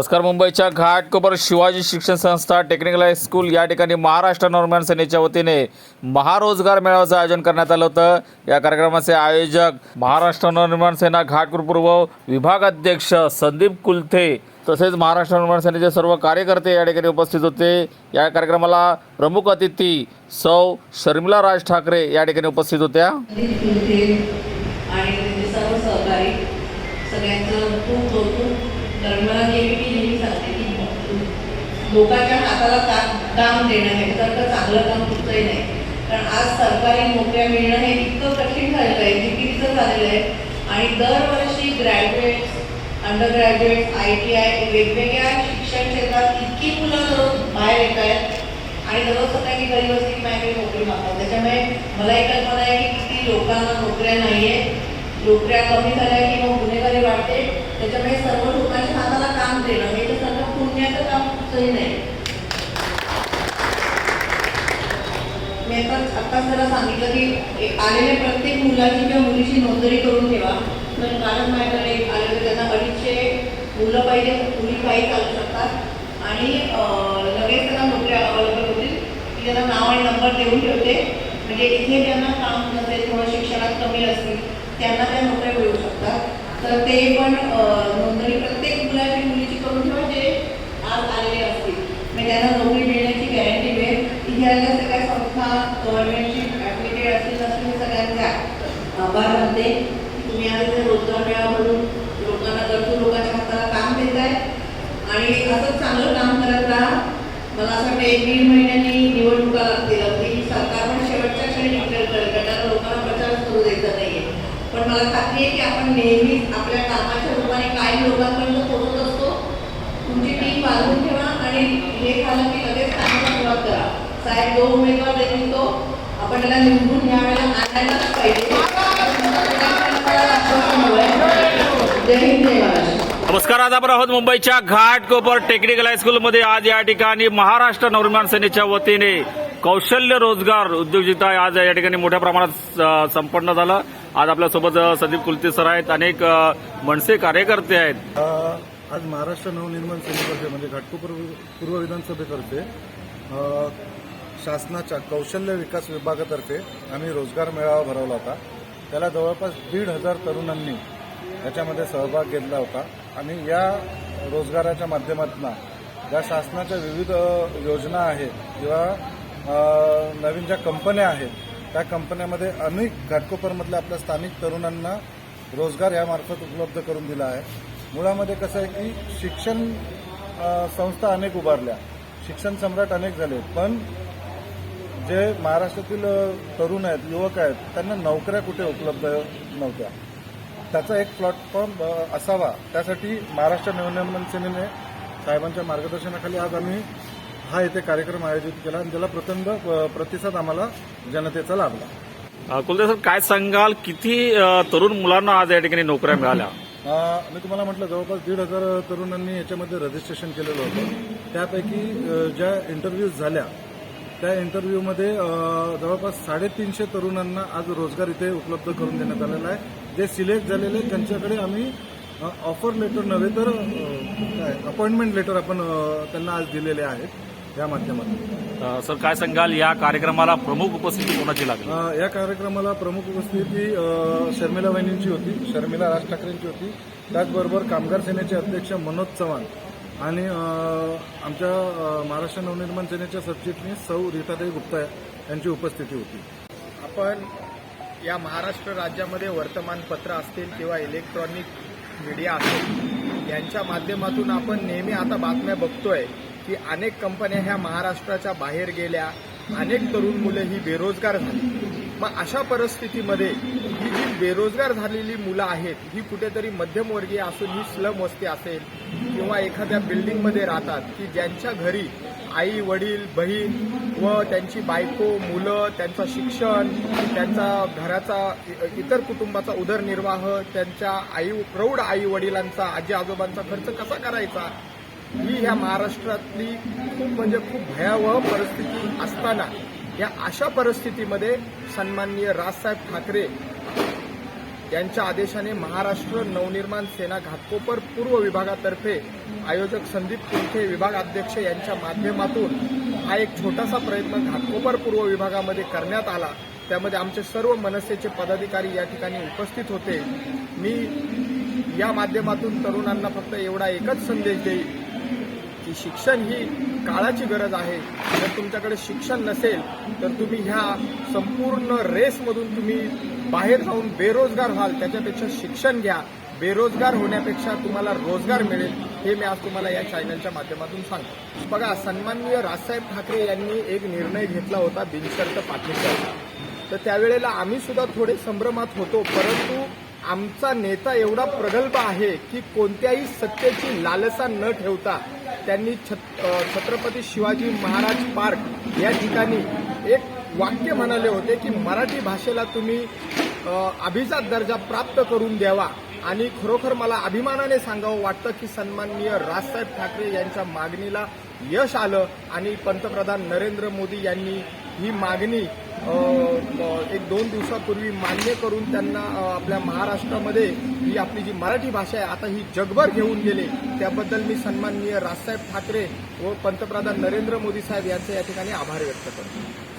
नमस्कार मुंबईच्या घाटकोपर शिवाजी शिक्षण संस्था टेक्निकल हायस्कूल या ठिकाणी महाराष्ट्र नवनिर्माण सेनेच्या वतीने महारोजगार मेळाव्याचं आयोजन करण्यात आलं होतं. या कार्यक्रमाचे आयोजक महाराष्ट्र नवनिर्माण सेना घाटकोपर पूर्व विभाग अध्यक्ष संदीप कुलथे तसेच महाराष्ट्र नवनिर्माण सेनेचे सर्व कार्यकर्ते या ठिकाणी उपस्थित होते. या कार्यक्रमाला प्रमुख अतिथी सौ शर्मिला राज ठाकरे या ठिकाणी उपस्थित होत्या संदीप कुलथे आणि त्यांचे सर्व सहकारी सगळ्यांचं खूप कौतुक कारण मला नेहमी मी नेहमी सांगते की लोकांच्या हाताला काम काम देणं ह्याच्यासारखं चांगलं काम कुठचंही नाही. कारण आज सरकारी नोकऱ्या मिळणं हे इतकं कठीण झालेलं आहे जिकिरीचं झालेलं आहे. आणि दरवर्षी graduates undergraduates I T I वेगवेगळ्या शिक्षण क्षेत्रात इतकी मुलं दररोज बाहेर येत आहेत आणि दररोज सकाळी घरी बसली की माझ्याकडे नोकरी मागतात. त्याच्यामुळे मला एक कल्पना आहे की किती लोकांना नोकऱ्या नाही आहेत नोकऱ्या कमी झाल्या की मग गुन्हेगारी वाटते त्याच्यामुळे सर्व लोकांच्या हाताला काम देणं हे पुण्याचं काम कुठचंही नाही मी आता आत्ताच जरा सांगितलं की आलेल्या प्रत्येक मुलाची किंवा मुलीची नोंदणी करून ठेवा. तर कारण माझ्याकडे एक आले त्यांना अडीचशे मुलं पाहिजे मुली काही चालू शकतात. आणि लगेच त्यांना नोकऱ्या अवेलेबल होतील. की त्यांना नाव आणि नंबर देऊन ठेवते. म्हणजे इथे ज्यांना काम नसेल किंवा शिक्षणात कमी असतील त्यांना त्या नोकऱ्या मिळू शकतात. तर ते पण नोंदणी प्रत्येक मुलाची मुलीची करून ठेवा. आज आलेले असतील. म्हणजे त्यांना नोकरी मिळण्याची गॅरंटी मिळेल. इथे सगळ्या संस्था गव्हर्नमेंटची ॲप्लिकेट असतील मी सगळ्यांना आभार मानते तुम्ही आज इथे रोजगार मेळावा म्हणून लोकांना गरजू लोकांच्या हाताला काम देत आहे आणि असंच चांगलं काम करत राहा. मला असं वाटतं एक दीड महिन्यांनी निवडणुका लागतील. अगदी सरकार पण शेवटच्या क्षणी डिक्लेअर करेल कारण लोकांना प्रचार करू द्यायचा आहे पण मला खात्री आहे की आपण नेहमीच आपल्या कामाच्या रूपाने काही लोकांपर्यंत पोहोचत असतो. तुमची टीम बांधून ठेवा आणि हे झालं की लगेच कामाला सुरुवात करा. साहेब जो उमेदवार देतील तो आपण त्याला निवडून या वेळेला आणायलाच पाहिजे. मला आश्वासन हवंय. जय हिंद जय महाराष्ट्र. नमस्कार आज आपण आहोत मुंबईच्या घाटकोपर टेक्निकल हायस्कूलमध्ये आज या ठिकाणी महाराष्ट्र नवनिर्माण सेनेच्या वतीने कौशल्य रोजगार उद्योजकता आज या ठिकाणी मोठ्या प्रमाणात संपन्न झालं. आज आपल्यासोबत संदीप कुलते सर आहेत. अनेक मनसे कार्यकर्ते आहेत. आज महाराष्ट्र नवनिर्माण सेनेतर्फे म्हणजे घाटकोपर पूर्व विधानसभेतर्फे शासनाच्या कौशल्य विकास विभागातर्फे आम्ही रोजगार मेळावा भरवला होता. त्याला जवळपास दीड हजार तरुणांनी याच्यामध्ये सहभाग घेतला होता. आणि या रोजगाराच्या माध्यमातून ज्या शासनाच्या विविध योजना आहेत किंवा नवीन ज्या कंपन्या आहेत त्या कंपन्यामध्ये अनेक घाटकोपरमधल्या आपल्या स्थानिक तरुणांना रोजगार यामार्फत उपलब्ध करून दिला आहे. मुळामध्ये कसं आहे की शिक्षण संस्था अनेक उभारल्या. शिक्षण सम्राट अनेक झाले. पण जे महाराष्ट्रातील तरुण आहेत युवक आहेत त्यांना नोकऱ्या कुठे उपलब्ध नव्हत्या. त्याचा एक प्लॅटफॉर्म असावा. त्यासाठी महाराष्ट्र नवनिर्माण सेनेने साहेबांच्या मार्गदर्शनाखाली आज आम्ही हा येथे कार्यक्रम आयोजित केला आणि त्याला प्रचंड प्रतिसाद आम्हाला जनतेचा लाभला. कुलदेव सर काय सांगाल? किती तरुण मुलांना आज या ठिकाणी नोकऱ्या मिळाल्या? मी तुम्हाला म्हटलं जवळपास दीड हजार तरुणांनी याच्यामध्ये रजिस्ट्रेशन केलेलं होतं. त्यापैकी ज्या इंटरव्ह्यूज झाल्या त्या इंटरव्ह्यूमध्ये जवळपास साडेतीनशे तरुणांना आज रोजगार इथे उपलब्ध करून देण्यात आलेला आहे. जे सिलेक्ट झालेले त्यांच्याकडे आम्ही ऑफर लेटर नव्हे तर काय अपॉइंटमेंट लेटर आपण त्यांना आज दिलेले आहेत. या माध्यमातून. सर काय सांगाल? या कार्यक्रमाला प्रमुख उपस्थिती कोणाची लागली? या कार्यक्रमाला प्रमुख उपस्थिती शर्मिला वहिनींची होती शर्मिला राज ठाकरेंची होती. त्याचबरोबर कामगार सेनेचे अध्यक्ष मनोज चव्हाण आणि आमच्या महाराष्ट्र नवनिर्माण सेनेच्या सरचिटणीस सौ रीताताई गुप्ता यांची उपस्थिती होती. आपण या महाराष्ट्र राज्यामध्ये वर्तमानपत्र असतील किंवा इलेक्ट्रॉनिक मीडिया असेल यांच्या माध्यमातून आपण नेहमी आता बातम्या बघतोय. की अनेक कंपन्या ह्या महाराष्ट्राच्या बाहेर गेल्या. अनेक तरुण मुलं ही बेरोजगार झाली. मग अशा परिस्थितीमध्ये ही जी बेरोजगार झालेली मुलं आहेत ही कुठेतरी मध्यमवर्गीय असून ही स्लम वस्ती असेल किंवा एखाद्या बिल्डिंगमध्ये राहतात की ज्यांच्या घरी आई वडील बहीण व त्यांची बायको मुलं त्यांचं शिक्षण त्यांचा घराचा इ- इतर कुटुंबाचा उदरनिर्वाह त्यांच्या आई प्रौढ आई वडिलांचा आजी आजोबांचा खर्च कसा करायचा? ही ह्या महाराष्ट्रातली खूप म्हणजे खूप भयावह परिस्थिती असताना या अशा परिस्थितीमध्ये सन्माननीय राजसाहेब ठाकरे यांच्या आदेशाने महाराष्ट्र नवनिर्माण सेना घाटकोपर पूर्व विभागातर्फे आयोजक संदीप कुलखे विभागाध्यक्ष यांच्या माध्यमातून हा एक छोटासा प्रयत्न घाटकोपर पूर्व विभागामध्ये करण्यात आला. त्यामध्ये आमचे सर्व मनसेचे पदाधिकारी या ठिकाणी उपस्थित होते. मी या माध्यमातून तरुणांना फक्त एवढा एकच संदेश देईल की शिक्षण ही काळाची गरज आहे. जर तुमच्याकडे शिक्षण नसेल तर तुम्ही ह्या संपूर्ण रेसमधून तुम्ही बाहेर जाऊन बेरोजगार व्हाल. त्याच्यापेक्षा शिक्षण घ्या. बेरोजगार होण्यापेक्षा तुम्हाला रोजगार मिळेल हे मी आज तुम्हाला या चॅनलच्या माध्यमातून सांगतो. बघा सन्माननीय राजसाहेब ठाकरे यांनी एक निर्णय घेतला होता बिनशर्त पाठिंब्याचा तर त्यावेळेला आम्ही सुद्धा थोडे संभ्रमात होतो परंतु आमचा नेता एवढा प्रगल्भ आहे की कोणत्याही सत्तेची लालसा न ठेवता त्यांनी छत्रपती शिवाजी महाराज पार्क या ठिकाणी एक वाक्य म्हणाले होते की मराठी भाषेला तुम्ही अभिजात दर्जा प्राप्त करून द्यावा आणि खरोखर मला अभिमानाने सांगावं वाटतं की सन्माननीय राजसाहेब ठाकरे यांच्या मागणीला यश आलं आणि पंतप्रधान नरेंद्र मोदी यांनी ही मागणी एक दोन दिवसापूर्वी मान्य करून त्यांना आपल्या महाराष्ट्रामध्ये ही आपली जी मराठी भाषा आहे आता ही जगभर घेऊन गेले. त्याबद्दल मी सन्माननीय राजसाहेब ठाकरे व पंतप्रधान नरेंद्र मोदी साहेब यांचे या ठिकाणी आभार व्यक्त करतो.